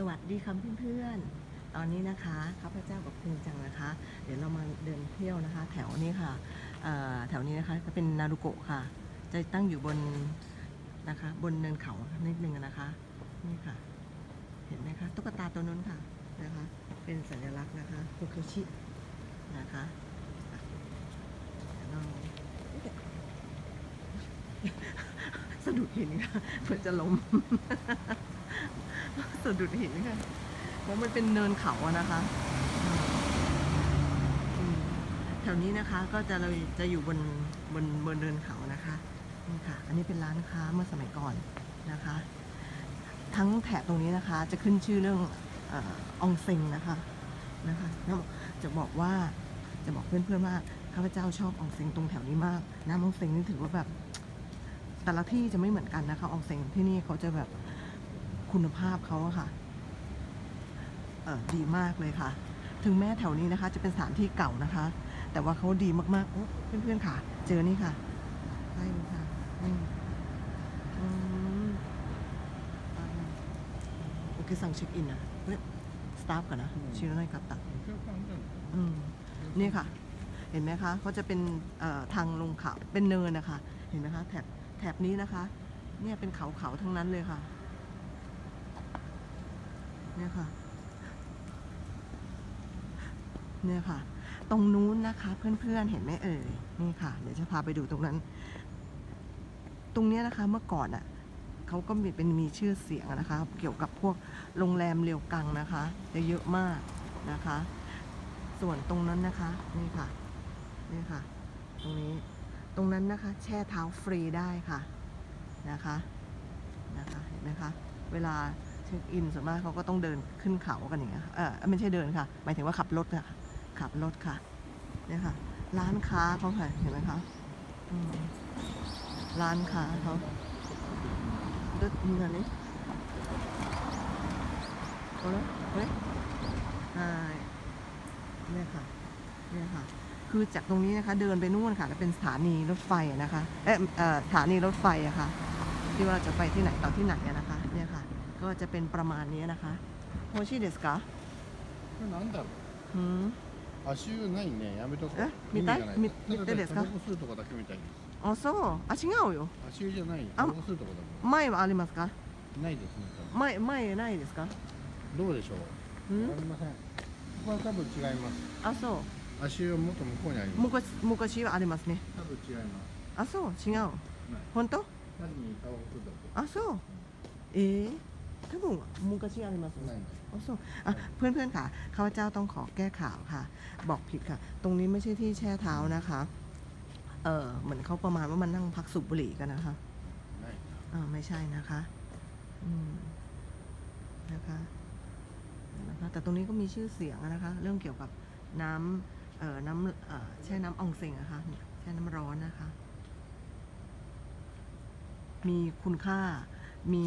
สวัสดีค่ะเพื่อนๆ ตอนนี้นะคะข้าพเจ้ากับคุณจังนะคะ เดี๋ยวเรามาเดินเที่ยวนะคะ แถวนี้ค่ะแถวนี้นะคะจะเป็นนารุโกะค่ะ จะตั้งอยู่บนนะคะ บนเนินเขานิดนึงนะคะนี่ค่ะ เห็นไหมคะตุ๊กตาตัวนั้นค่ะนะคะ เป็นสัญลักษณ์นะคะโคเคชินะคะเราสะดุดหินค่ะเพื่อจะล้มะดุดหินค่ะเพราะมันเป็นเนินเขาอะนะคะแถวนี้นะคะก็จะเราจะอยู่บนบนบนเนินเขานะคะนี่ค่ะ อันนี้เป็นร้านค้าเมื่อสมัยก่อนนะคะ ทั้งแถบตรงนี้นะคะ จะขึ้นชื่อเรื่องอออองเซ็งนะคะนะคะแล้วจะบอกว่าจะบอกเพื่อนๆว่าข้าพเจ้าชอบอองเซ็งตรงแถวนี้มากน้ำอองเซ็งนี่ถือว่าแบบแต่ละที่จะไม่เหมือนกันนะคะอองเซ็งที่นี่เขาจะแบบ คุณภาพเขาอะค่ะเออดีมากเลยค่ะ ถึงแม้แถวนี้นะคะ จะเป็นสถานที่เก่านะคะ แต่ว่าเขาดีมากๆโอ้เพื่อนๆค่ะ เจอนี่ค่ะใช่เลยค่ะโอเคสั่งเช็คอินนะเรียกสตาฟก่อนนะชื่ออะไรับตักนี่ค่ะ เห็นไหมคะเขาจะเป็นทางลงเขาเป็นเนินนะคะ เห็นไหมคะแถบแถบนี้นะคะ เนี่ยเป็นเขาเขาทั้งนั้นเลยค่ะ เนี่ยค่ะ เนี่ยค่ะ ตรงนู้นนะคะ เพื่อนๆเห็นไหมเอ่ยนี่ค่ะ เดี๋ยวจะพาไปดูตรงนั้น ตรงนี้นะคะเมื่อก่อนอะเขาก็มีเป็นมีชื่อเสียงนะคะ เกี่ยวกับพวกโรงแรมเรียวกังนะคะ จะเยอะมากนะคะ ส่วนตรงนั้นนะคะ นี่ค่ะ นี่ค่ะ ตรงนี้ ตรงนั้นนะคะ แช่เท้าฟรีได้ค่ะนะคะ นะคะ เห็นไหมคะ เวลา เช็คอินส่วนมากเขาก็ต้องเดินขึ้นเขากันอย่างเงี้ยเออไม่ใช่เดินค่ะ หมายถึงว่าขับรถค่ะ ขับรถค่ะเนี่ยค่ะ ร้านค้าเขาค่ะเห็นไหมคะร้านค้าเขาดึกเงินนี้โอ้ยเฮ้ยเนี่ยค่ะเนี่ยค่ะ คือจากตรงนี้นะคะ เดินไปนู่นค่ะแล้วเป็นสถานีรถไฟนะคะ เอ๊ะเอ่อสถานีรถไฟอะค่ะ ที่ว่าเราจะไปที่ไหนต่อที่ไหนอะนะคะ เนี่ยค่ะ ก็จะเป็นประมาณนี้นะคะโฮชิเดสกะ これなんだろう หืม 足湯ないねやめとこうえ見たい意味がない見ただ見てですかタバコ吸うとこだけみたいですあそうあ違うよ足湯じゃないあタバコ吸うとこだ前はありますかけないですね多分前前ないですかどうでしょううんわかりませんここは多分違いますあそう足湯はもっと向こうにあります昔昔はありますね多分違いますあそう違うない本当単にタバコ吸うとこあそうええ 多分昔ありますないないอ๋อそうอ่ะเพื่อนๆค่ะข้าพเจ้าต้องขอแก้ข่าวค่ะ บอกผิดค่ะ ตรงนี้ไม่ใช่ที่แช่เท้านะคะ เออเหมือนเขาประมาณว่ามันนั่งพักสูบบุหรี่กันนะคะ ない อ่าไม่ใช่นะคะ อืมนะคะนะคะ แต่ตรงนี้ก็มีชื่อเสียงอะนะคะ เรื่องเกี่ยวกับน้ำเอ่อน้ำเอ่อแช่น้ำอองเซ็งอะคะเนี่ยแช่น้ำร้อนนะคะ มีคุณค่า มี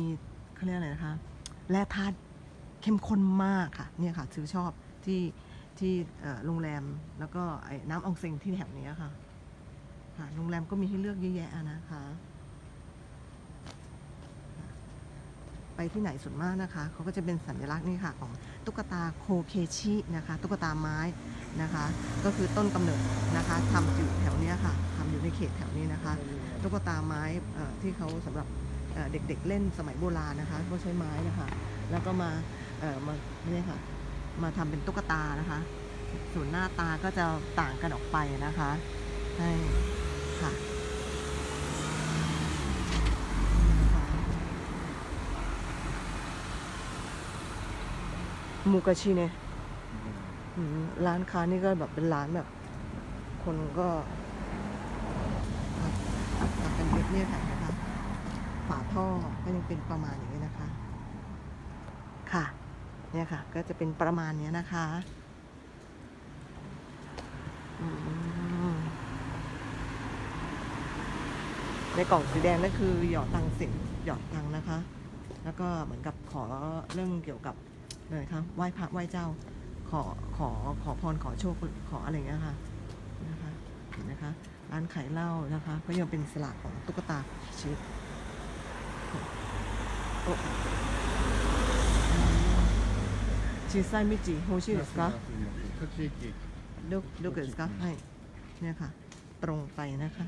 เขาเรียกอะไรนะคะ แร่ธาตุเข้มข้นมากค่ะเนี่ยค่ะซื้อชอบที่ที่โรงแรมแล้วก็น้ำองเซ็งที่แถบนี้ค่ะค่ะโรงแรมก็มีให้เลือกเยอะแยะนะคะ ไปที่ไหนส่วนมากนะคะเขาก็จะเป็นสัญลักษณ์นี่ค่ะของตุ๊กตาโคเคชินะคะตุ๊กตาไม้นะคะ ก็คือต้นกำเนิดนะคะทำอยู่แถวนี้ค่ะทำอยู่ในเขตแถวนี้นะคะ ตุ๊กตาไม้ที่เขาสำหรับ เด็กๆเล่นสมัยโบราณนะคะเขาใช้ไม้นะคะ แล้วก็มาเอ่อมาเนี่ยค่ะมาทำเป็นตุ๊กตานะคะ ส่วนหน้าตาก็จะต่างกันออกไปนะคะใช่ค่ะมูกาชิเนี่ยร้านค้านี่ก็แบบเป็นร้านแบบ คนก็ตักกันเยอะเนี่ยค่ะ ฝาท่อก็ยังเป็นประมาณอย่างนี้นะคะ ค่ะ เนี่ยค่ะ ก็จะเป็นประมาณเนี้ยนะคะในกล่องสีแดงนั่นคือหยอดตังสิบหยอดตังนะคะ แล้วก็เหมือนกับขอเรื่องเกี่ยวกับอะไรคะไหว้พระไหว้เจ้า ขอขอขอพรขอโชคขออะไรอย่างเงี้ยค่ะนะคะเห็นนะคะ ร้านขายเหล้านะคะ ก็ยังเป็นสลากของตุ๊กตาชิโอ้อืม 小さい道欲しいですか栃木どどこですかはいเนี่ยค่ะ ตรงไปนะคะ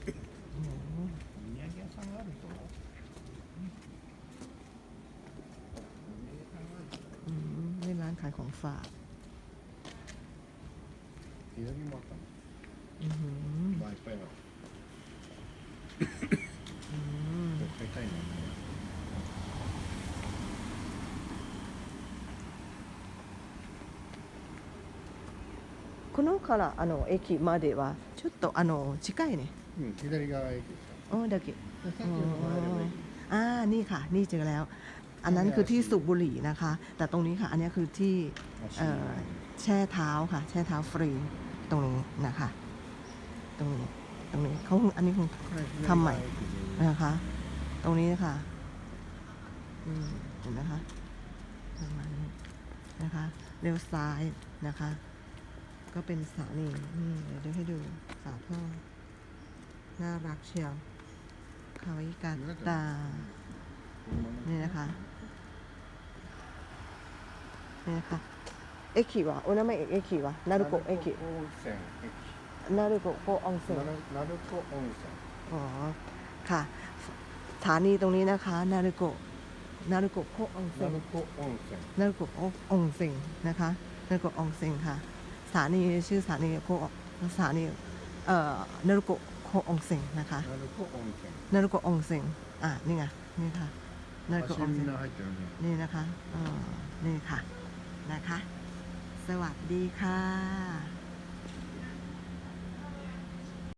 โอ้โห お土産屋さんがあると อืมนี่ร้านขายของฝาก 左もあったのอือหือ Wi-Fi は อืม 買いたいな このからあの駅まではちょっとあの近いねうん左側駅ですโอ้だけ よさっきの前でも駅 อ่านี่ค่ะ นี่เจอแล้ว อันนั้นคือที่สูบบุหรี่นะคะ แต่ตรงนี้ค่ะ อันนี้คือที่ เอ่อ แช่เท้าค่ะ แช่เท้าฟรีตรงนี้นะคะ ตรงนี้ ตรงนี้เขาอันนี้คงทำใหม่นะคะ ตรงนี้นะคะเห็นนะคะประมาณนี้นะคะเลี้ยวซ้ายนะคะ ก็เป็นสานีนี่เดี๋ยวให้ดูสาพ่อน่ารักเชียวคาวิกาตานี่นะคะนี่นะคะเอคิวะโอ้นาม่เอคิวะนารุโกเอคิ นารุโกะโกอองเซ็น 鳴子温泉 อ๋อ ค่ะ สถานีตรงนี้นะคะ นารุโกะ นารุโกะโคอองเซ็ 鳴 ง 子温泉 นารุโกะอองเซ็งนะคะ นารุโกะอองเซ็งค่ะ สถานีชื่อสถานีโคสถานี เอ่อ นารุโกะโคอองเซ็งนะคะ 鳴子温泉 นารุโกะอองเซ็งอ่ะ นี่ไง นี่ค่ะ นารุโกะอ 足 อง み เซ็ ん ง な入ってるね นี่นะคะเออนี่ค่ะ นะคะ สวัสดีค่ะ